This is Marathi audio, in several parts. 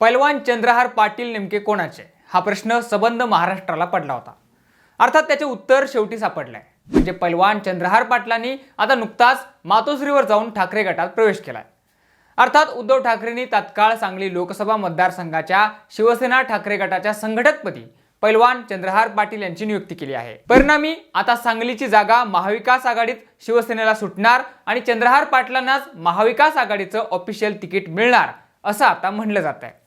पैलवान चंद्रहार पाटील नेमके कोणाचे? हा प्रश्न सबंध महाराष्ट्राला पडला होता. अर्थात त्याचे उत्तर शेवटी सापडलंय. म्हणजे पैलवान चंद्रहार पाटलांनी आता नुकताच मातोश्रीवर जाऊन ठाकरे गटात प्रवेश केलाय. अर्थात उद्धव ठाकरेंनी तात्काळ सांगली लोकसभा मतदारसंघाच्या शिवसेना ठाकरे गटाच्या संघटकपदी पैलवान चंद्रहार पाटील यांची नियुक्ती केली आहे. परिणामी आता सांगलीची जागा महाविकास आघाडीत शिवसेनेला सुटणार आणि चंद्रहार पाटलांनाच महाविकास आघाडीचं ऑफिशियल तिकीट मिळणार असं आता म्हणलं जात आहे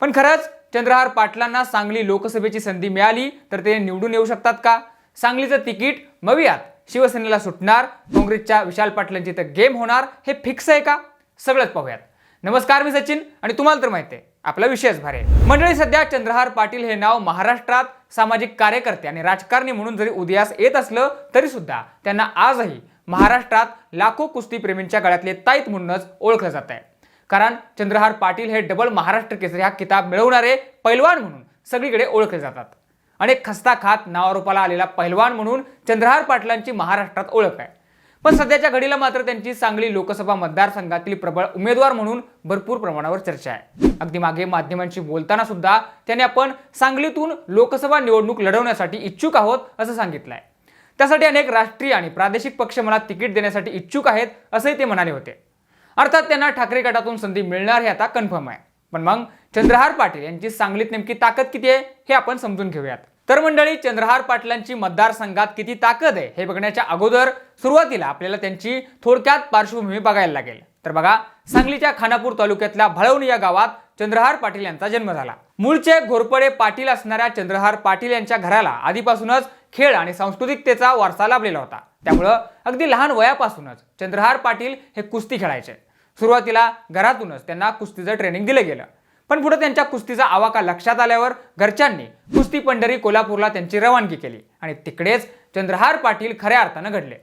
पण खरंच चंद्रहार पाटलांना सांगली लोकसभेची संधी मिळाली तर ते निवडून येऊ शकतात का? सांगलीचं तिकीट मवियात शिवसेनेला सुटणार काँग्रेसच्या विशाल पाटलांची तर गेम होणार हे फिक्स आहे का? सगळंच पाहूयात. नमस्कार मी सचिन आणि तुम्हाला तर माहिती आहे आपला विषयच भारी आहे. मंडळी सध्या चंद्रहार पाटील हे नाव महाराष्ट्रात सामाजिक कार्यकर्ते आणि राजकारणी म्हणून जरी उदयास येत असलं तरी सुद्धा त्यांना आजही महाराष्ट्रात लाखो कुस्तीप्रेमींच्या गळ्यातले ताईत म्हणूनच ओळखलं जात आहे कारण चंद्रहार पाटील हे डबल महाराष्ट्र केसरी हा किताब मिळवणारे पैलवान म्हणून सगळीकडे ओळखले जातात. अनेक खस्ता खात नावारूपाला आलेला पैलवान म्हणून चंद्रहार पाटलांची महाराष्ट्रात ओळख आहे. पण सध्याच्या घडीला मात्र त्यांची सांगली लोकसभा मतदारसंघातील प्रबळ उमेदवार म्हणून भरपूर प्रमाणावर चर्चा आहे. अगदी मागे माध्यमांशी बोलताना सुद्धा त्यांनी आपण सांगलीतून लोकसभा निवडणूक लढवण्यासाठी इच्छुक आहोत असं सांगितलंय. त्यासाठी अनेक राष्ट्रीय आणि प्रादेशिक पक्ष मला तिकीट देण्यासाठी इच्छुक आहेत असंही ते म्हणाले होते. अर्थात त्यांना ठाकरे गटातून संधी मिळणार हे आता कन्फर्म आहे. पण मग चंद्रहार पाटील यांची सांगलीत नेमकी ताकद किती आहे हे आपण समजून घेऊयात. तर मंडळी चंद्रहार पाटलांची मतदारसंघात किती ताकद आहे हे बघण्याच्या अगोदर सुरुवातीला आपल्याला त्यांची थोडक्यात पार्श्वभूमी बघायला लागेल. तर बघा सांगलीच्या खानापूर तालुक्यातल्या भळवणी या गावात चंद्रहार पाटील यांचा जन्म झाला. मूळचे घोरपडे पाटील असणाऱ्या चंद्रहार पाटील यांच्या घराला आधीपासूनच खेळ आणि सांस्कृतिकतेचा वारसा लाभलेला होता. त्यामुळं अगदी लहान वयापासूनच चंद्रहार पाटील हे कुस्ती खेळायचे. सुरुवातीला घरातूनच त्यांना कुस्तीचं ट्रेनिंग दिलं गेलं. पण पुढे त्यांच्या कुस्तीचा आवाका लक्षात आल्यावर घरच्यांनी कुस्ती पंढरी कोल्हापूरला त्यांची रवानगी केली आणि तिकडेच चंद्रहार पाटील खऱ्या अर्थानं घडले.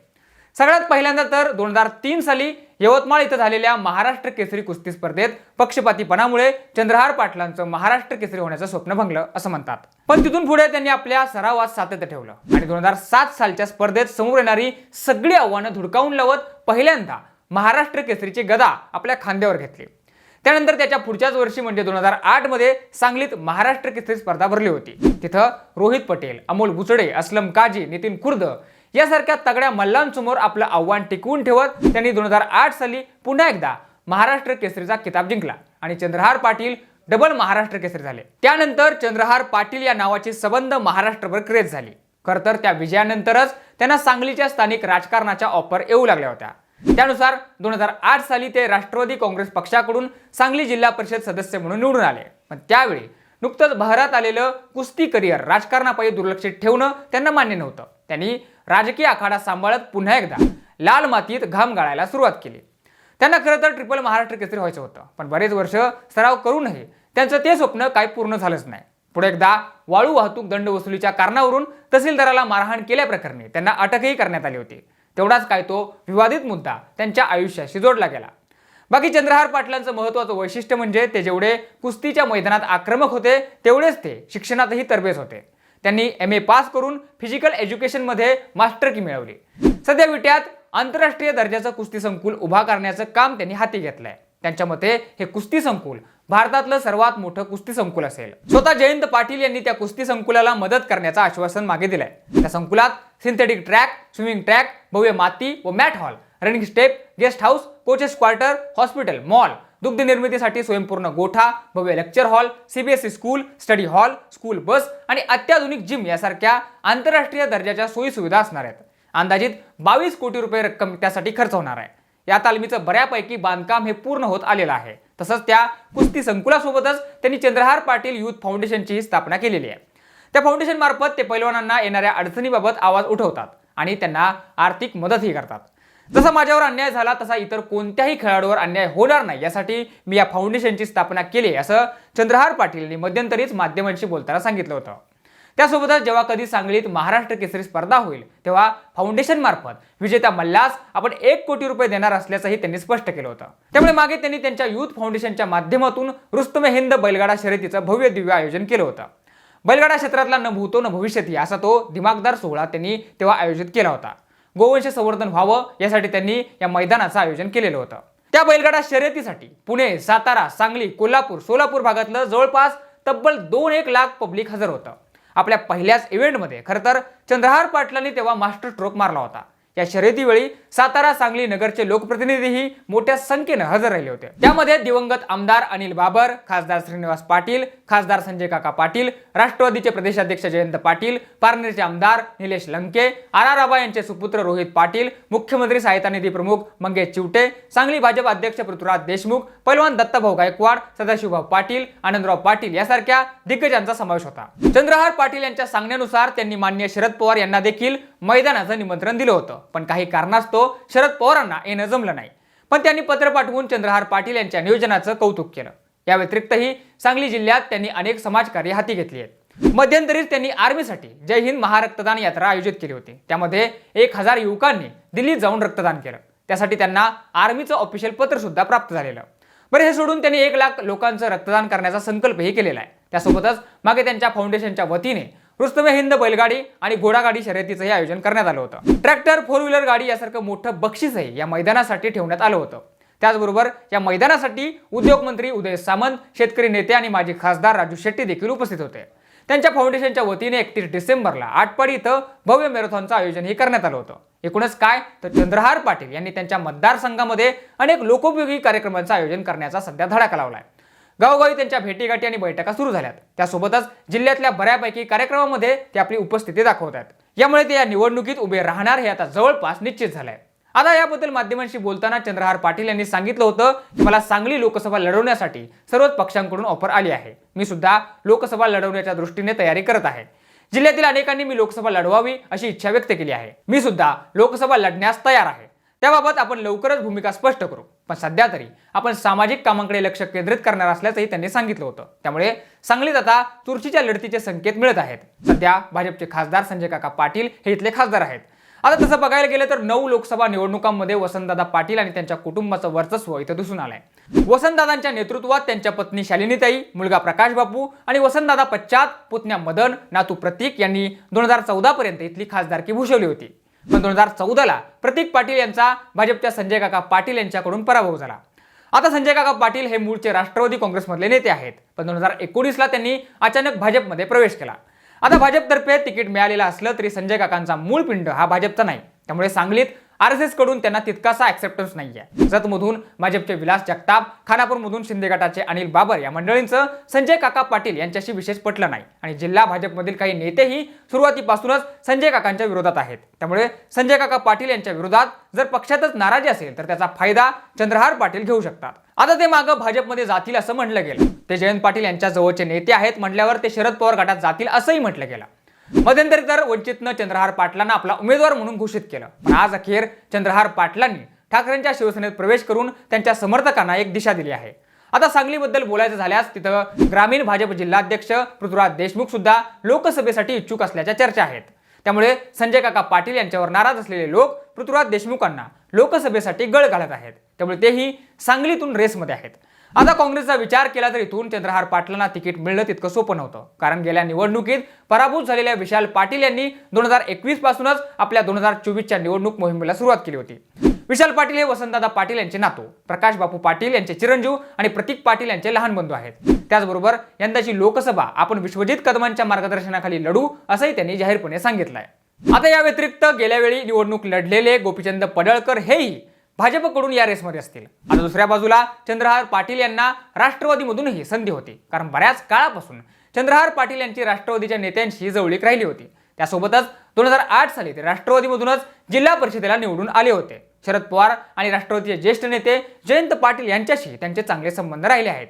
सगळ्यात पहिल्यांदा तर दोन हजार तीन साली यवतमाळ इथं झालेल्या महाराष्ट्र केसरी कुस्ती स्पर्धेत पक्षपातीपणामुळे चंद्रहार पाटलांचं महाराष्ट्र केसरी होण्याचं स्वप्न भंगलं असं म्हणतात. पण तिथून पुढे त्यांनी आपल्या सरावात सातत्य ठेवलं. आणि दोन हजार सात सालच्या स्पर्धेत समोर येणारी सगळी आव्हानं धुडकावून लावत पहिल्यांदा महाराष्ट्र केसरीची गदा आपल्या खांद्यावर घेतली. त्यानंतर त्याच्या पुढच्याच वर्षी म्हणजे दोन हजार आठमध्ये सांगलीत महाराष्ट्र केसरी स्पर्धा भरली होती. तिथं रोहित पटेल अमोल बुचडे असलम काजी नितीन खुर्द यासारख्या तगड्या मल्लांसमोर आपलं आव्हान टिकवून ठेवत त्यांनी दोन हजार आठ साली पुन्हा एकदा महाराष्ट्र केसरीचा किताब जिंकला. आणि चंद्रहार पाटील डबल महाराष्ट्र केसरी झाले. त्यानंतर चंद्रहार पाटील या नावाची संबंध महाराष्ट्रभर क्रेज झाली. खरं तर त्या विजयानंतरच त्यांना सांगलीच्या स्थानिक राजकारणाच्या ऑफर येऊ लागल्या होत्या. त्यानुसार दोन हजार आठ साली ते राष्ट्रवादी काँग्रेस पक्षाकडून सांगली जिल्हा परिषद सदस्य म्हणून निवडून आले. पण त्यावेळी नुकतंच बहरात आलेलं कुस्ती करिअर राजकारणापायी दुर्लक्षित ठेवणं त्यांना मान्य नव्हतं. त्यांनी राजकीय आखाडा सांभाळत पुन्हा एकदा लाल मातीत घाम गाळायला सुरुवात केली. त्यांना खरं तर ट्रिपल महाराष्ट्र केसरी व्हायचं होतं. पण बरेच वर्ष सराव करूनही त्यांचं ते स्वप्न काही पूर्ण झालंच नाही. पुढे एकदा वाळू वाहतूक दंड वसुलीच्या कारणावरून तहसीलदाराला मारहाण केल्याप्रकरणी त्यांना अटकही करण्यात आली होती. तेवढाच काय तो विवादित मुद्दा त्यांच्या आयुष्याशी जोडला गेला. बाकी चंद्रहार पाटलांचं महत्वाचं वैशिष्ट्य म्हणजे ते जेवढे कुस्तीच्या मैदानात आक्रमक होते तेवढेच ते शिक्षणातही तरबेज होते. त्यांनी एम ए पास करून फिजिकल एज्युकेशनमध्ये मास्टर की मिळवली. सध्या विट्यात आंतरराष्ट्रीय दर्जाचं कुस्ती संकुल उभा करण्याचं काम त्यांनी हाती घेतलंय. त्यांच्या मते हे कुस्ती संकुल भारतातलं सर्वात मोठं कुस्ती संकुल असेल. स्वतः जयंत पाटील यांनी त्या कुस्ती संकुलाला मदत करण्याचं आश्वासन मागे दिलंय. त्या संकुलात सिंथेटिक ट्रॅक स्विमिंग ट्रॅक भव्य माती व mat hall running step guest house coaches quarter hospital mall दुग्ध निर्मितीसाठी स्वयंपूर्ण गोठा भव्य lecture hall CBSE school study hall school bus आणि अत्याधुनिक जिम यासारख्या आंतरराष्ट्रीय दर्जाच्या सोयी सुविधा असणार आहेत. अंदाजित बावीस कोटी रुपये रक्कम त्यासाठी खर्च होणार आहे. या तालमीचं बऱ्यापैकी बांधकाम हे पूर्ण होत आलेलं आहे. तसंच त्या कुस्ती संकुलासोबतच त्यांनी चंद्रहार पाटील युथ फाउंडेशनचीही स्थापना केलेली आहे. त्या फाउंडेशन मार्फत ते पैलवानांना येणाऱ्या अडचणीबाबत आवाज उठवतात आणि त्यांना आर्थिक मदतही करतात. जसा माझ्यावर अन्याय झाला तसा इतर कोणत्याही खेळाडूवर अन्याय होणार नाही. यासाठी मी या फाउंडेशनची स्थापना केली असं चंद्रहार पाटील यांनी मध्यंतरीच माध्यमांशी बोलताना सांगितलं होतं. त्यासोबतच जेव्हा कधी सांगलीत महाराष्ट्र केसरी स्पर्धा होईल तेव्हा फाउंडेशन मार्फत विजेता मल्लास आपण एक कोटी रुपये देणार असल्याचंही त्यांनी स्पष्ट केलं होतं. त्यामुळे मागे त्यांनी त्यांच्या युथ फाउंडेशनच्या माध्यमातून रुस्तम हिंद बैलगाडा शर्यतीचं भव्य दिव्य आयोजन केलं होतं. बैलगाडा क्षेत्रातला न भूतो न भविष्यती असा तो दिमागदार सोहळा त्यांनी तेव्हा आयोजित केला होता. गोवंश संवर्धन व्हावं यासाठी त्यांनी या मैदानाचं आयोजन केलेलं होतं. त्या बैलगाडा शर्यतीसाठी पुणे सातारा सांगली कोल्हापूर सोलापूर भागातलं जवळपास तब्बल दोन एक लाख पब्लिक हजर होतं. आपल्या पहिल्याच इव्हेंटमध्ये खरं तर चंद्रहार पाटलांनी तेव्हा मास्टर स्ट्रोक मारला होता. या शर्यतीवेळी सातारा सांगली नगरचे लोकप्रतिनिधीही मोठ्या संख्येनं हजर राहिले होते. त्यामध्ये दिवंगत आमदार अनिल बाबर खासदार श्रीनिवास पाटील खासदार संजय काका पाटील राष्ट्रवादीचे प्रदेशाध्यक्ष जयंत पाटील पारनेरचे आमदार निलेश लंके आर आर आबा यांचे सुपुत्र रोहित पाटील मुख्यमंत्री सहायता निधी प्रमुख मंगेश चिवटे सांगली भाजप अध्यक्ष पृथ्वीराज देशमुख पैलवान दत्तभाऊ गायकवाड सदाशिवभाऊ पाटील आनंदराव पाटील यासारख्या दिग्गजांचा समावेश होता. चंद्रहार पाटील यांच्या सांगण्यानुसार त्यांनी मान्य शरद पवार यांना देखील मैदानाचं निमंत्रण दिलं होतं. पण काही कारणास्तव शरद पवारांना येणं जमलं नाही. पण त्यांनी पत्र पाठवून चंद्रहार पाटील यांच्या नियोजनाचं कौतुक केलं. या व्यतिरिक्तही सांगली जिल्ह्यात त्यांनी अनेक समाजकार्य हाती घेतली आहेत. मध्यंतरीच त्यांनी आर्मीसाठी जय हिंद महारक्तदान यात्रा आयोजित केली होती. त्यामध्ये एक हजार युवकांनी दिल्लीत जाऊन रक्तदान केलं. त्यासाठी त्यांना आर्मीचं ऑफिशियल पत्र सुद्धा प्राप्त झालेलं. बरं हे सोडून त्यांनी एक लाख लोकांचं रक्तदान करण्याचा संकल्पही केलेला आहे. त्यासोबतच मागे त्यांच्या फाउंडेशनच्या वतीने रुस्तमे हिंद बैलगाडी आणि घोडागाडी शर्यतीचंही आयोजन करण्यात आलं होतं. ट्रॅक्टर फोर व्हीलर गाडी यासारखं मोठं बक्षीसही या मैदानासाठी ठेवण्यात आलं होतं. त्याचबरोबर या मैदानासाठी उद्योगमंत्री उदय सामंत शेतकरी नेते आणि माजी खासदार राजू शेट्टी देखील उपस्थित होते. त्यांच्या फाउंडेशनच्या वतीने एकतीस डिसेंबरला आटपाडी इथं भव्य मॅरेथॉनचं आयोजनही करण्यात आलं होतं. एकूणच काय? तर चंद्रहार पाटील यांनी त्यांच्या मतदारसंघामध्ये अनेक लोकोपयोगी कार्यक्रमांचं आयोजन करण्याचा सध्या धडाका लावलाय. गावोगावी त्यांच्या भेटीगाठी आणि बैठका सुरू झाल्यात. त्यासोबतच जिल्ह्यातल्या बऱ्यापैकी कार्यक्रमामध्ये ते आपली उपस्थिती दाखवत आहेत यामुळे ते या निवडणुकीत उभे राहणार हे आता जवळपास निश्चित झालंय. आता याबद्दल माध्यमांशी बोलताना चंद्रहार पाटील यांनी सांगितलं होतं की मला सांगली लोकसभा लढवण्यासाठी सर्वच पक्षांकडून ऑफर आली आहे. मी सुद्धा लोकसभा लढवण्याच्या दृष्टीने तयारी करत आहे. जिल्ह्यातील अनेकांनी मी लोकसभा लढवावी अशी इच्छा व्यक्त केली आहे. मी सुद्धा लोकसभा लढण्यास तयार आहे. त्याबाबत आपण लवकरच भूमिका स्पष्ट करू. पण सध्या तरी आपण सामाजिक कामांकडे लक्ष केंद्रित करणार असल्याचंही त्यांनी सांगितलं होतं. त्यामुळे सांगलीत आता चुरशीच्या लढतीचे संकेत मिळत आहेत. सध्या भाजपचे खासदार संजय काका पाटील हे इथले खासदार आहेत. आता तसं बघायला गेलं तर नऊ लोकसभा निवडणुकांमध्ये वसंतदादा पाटील आणि त्यांच्या कुटुंबाचं वर्चस्व इथं दिसून आलंय. वसंतदादांच्या नेतृत्वात त्यांच्या पत्नी शालिनीताई मुलगा प्रकाश बापू आणि वसंतदादा पश्चात पुतण्या मदन नातू प्रतीक यांनी दोन हजार चौदा पर्यंत इथली खासदारकी भूषवली होती. पण दोन हजार चौदाला प्रतीक पाटील यांचा भाजपच्या संजय काका पाटील यांच्याकडून पराभव झाला. आता संजय काका पाटील हे मूळचे राष्ट्रवादी काँग्रेसमधले नेते आहेत पण दोन हजार एकोणीसला त्यांनी अचानक भाजपमध्ये प्रवेश केला. आता भाजपतर्फे तिकीट मिळालेलं असलं तरी संजय काकांचा मूळ पिंड हा भाजपचा नाही. त्यामुळे सांगलीत आर एसकडून त्यांना तितकासा ऍक्सेप्टन्स नाहीये. जतमधून भाजपचे विलास जगताप खानापूरमधून शिंदे गटाचे अनिल बाबर या मंडळींचं संजय काका पाटील यांच्याशी विशेष पटलं नाही. आणि जिल्हा भाजपमधील काही नेतेही सुरुवातीपासूनच संजय काकांच्या विरोधात आहेत. त्यामुळे संजय काका पाटील यांच्या विरोधात जर पक्षातच नाराजी असेल तर त्याचा फायदा चंद्रहार पाटील घेऊ शकतात. आता ते मागं भाजपमध्ये जातील असं म्हटलं गेलं. ते जयंत पाटील यांच्या जवळचे नेते आहेत म्हटल्यावर ते शरद पवार गटात जातील असंही म्हटलं गेलं. मध्यंतरी तर वंचितनं चंद्रहार पाटलांना आपला उमेदवार म्हणून घोषित केलं. पण आज अखेर चंद्रहार पाटलांनी ठाकरेंच्या शिवसेनेत प्रवेश करून त्यांच्या समर्थकांना एक दिशा दिली आहे. आता सांगलीबद्दल बोलायचं झाल्यास तिथं ग्रामीण भाजप जिल्हाध्यक्ष पृथ्वीराज देशमुख सुद्धा लोकसभेसाठी इच्छुक असल्याच्या चर्चा आहेत. त्यामुळे संजय काका पाटील यांच्यावर नाराज असलेले लोक पृथ्वीराज देशमुखांना लोकसभेसाठी गळ घालत आहेत. त्यामुळे तेही सांगलीतून रेसमध्ये आहेत. आता काँग्रेसचा विचार केला तर इथून चंद्रहार पाटलांना तिकीट मिळणं तितकं सोपं नव्हतं. कारण गेल्या निवडणुकीत पराभूत झालेल्या विशाल पाटील यांनी दोन हजार एकवीस पासूनच आपल्या दोन हजार चोवीसच्या निवडणूक मोहिमेला सुरुवात केली होती. विशाल पाटील हे वसंतदादा पाटील यांचे नातू प्रकाश बापू पाटील यांचे चिरंजीव आणि प्रतीक पाटील यांचे लहान बंधू आहेत. त्याचबरोबर यंदाची लोकसभा आपण विश्वजित कदमांच्या मार्गदर्शनाखाली लढू असंही त्यांनी जाहीरपणे सांगितलंय. आता या व्यतिरिक्त गेल्या वेळी निवडणूक लढलेले गोपीचंद पडळकर हेही भाजपकडून या रेसमध्ये असतील. आता दुसऱ्या बाजूला चंद्रहार पाटील यांना राष्ट्रवादीमधूनही संधी होती. कारण बऱ्याच काळापासून चंद्रहार पाटील यांची राष्ट्रवादीच्या नेत्यांशी जवळीक राहिली होती. त्यासोबतच दोन हजार आठ साली ते राष्ट्रवादीमधूनच जिल्हा परिषदेला निवडून आले होते. शरद पवार आणि राष्ट्रवादीचे ज्येष्ठ नेते जयंत पाटील यांच्याशी त्यांचे चांगले संबंध राहिले आहेत.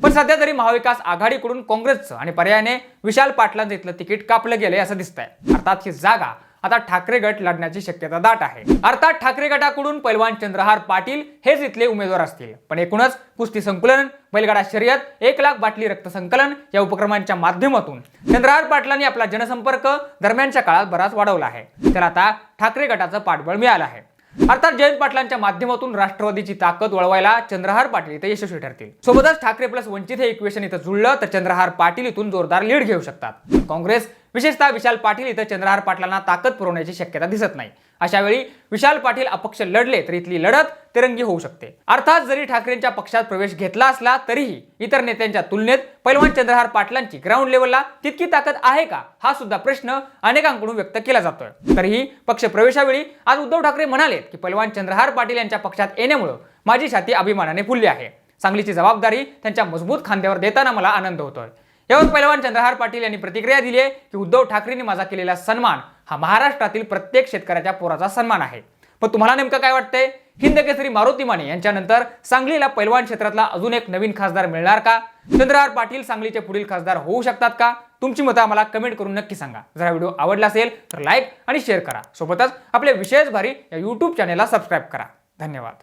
पण सध्या तरी महाविकास आघाडीकडून काँग्रेसचं आणि पर्यायाने विशाल पाटलांचं इथलं तिकीट कापलं गेलंय असं दिसतंय. अर्थात ही जागा आता ठाकरे गट लढण्याची शक्यता दाट आहे. अर्थात ठाकरे गटाकडून पैलवान चंद्रहार पाटील हेच इथले उमेदवार असतील. पण एकूणच कुस्ती संकुलन बैलगाडा शर्यत एक लाख बाटली रक्त संकलन या उपक्रमांच्या माध्यमातून चंद्रहार पाटलांनी आपला जनसंपर्क दरम्यानच्या काळात बराच वाढवला आहे. तर आता ठाकरे गटाचं पाठबळ मिळालं आहे. अर्थात जयंत पाटलांच्या माध्यमातून राष्ट्रवादीची ताकद वळवायला चंद्रहार पाटील इथे यशस्वी ठरतील. सोबतच ठाकरे प्लस वंचित हे इक्वेशन इथं जुळलं तर चंद्रहार पाटील इथून जोरदार लीड घेऊ शकतात. काँग्रेस विशेषतः विशाल पाटील इथं चंद्रहार पाटलांना ताकद पुरवण्याची शक्यता दिसत नाही. अशा वेळी विशाल पाटील अपक्ष लढले तर इथली लढत तिरंगी होऊ शकते. अर्थात जरी ठाकरेंच्या पक्षात प्रवेश घेतला असला तरीही इतर नेत्यांच्या तुलनेत पैलवान चंद्रहार पाटलांची ग्राउंड लेवलला तितकी ताकद आहे का? हा सुद्धा प्रश्न अनेकांकडून व्यक्त केला जातोय. तरीही पक्ष प्रवेशावेळी आज उद्धव ठाकरे म्हणाले की पैलवान चंद्रहार पाटील यांच्या पक्षात येण्यामुळं माझी छाती अभिमानाने फुलली आहे. सांगलीची जबाबदारी त्यांच्या मजबूत खांद्यावर देताना मला आनंद होतोय. यावर पैलवान चंद्रहार पाटील यांनी प्रतिक्रिया दिली आहे की उद्धव ठाकरेंनी माझा केलेला सन्मान हा महाराष्ट्रातील प्रत्येक शेतकऱ्याच्या पोराचा सन्मान आहे. पण तुम्हाला नेमकं काय वाटतंय? हिंद केसरी मारुती माने यांच्यानंतर सांगलीला पैलवान क्षेत्रातला अजून एक नवीन खासदार मिळणार का? चंद्रहार पाटील सांगलीचे पुढील खासदार होऊ शकतात का? तुमची मतं आम्हाला कमेंट करून नक्की सांगा. जर हा व्हिडिओ आवडला असेल तर लाईक आणि शेअर करा. सोबतच आपल्या विशेष भारी या यूट्यूब चॅनेलला सबस्क्राईब करा. धन्यवाद.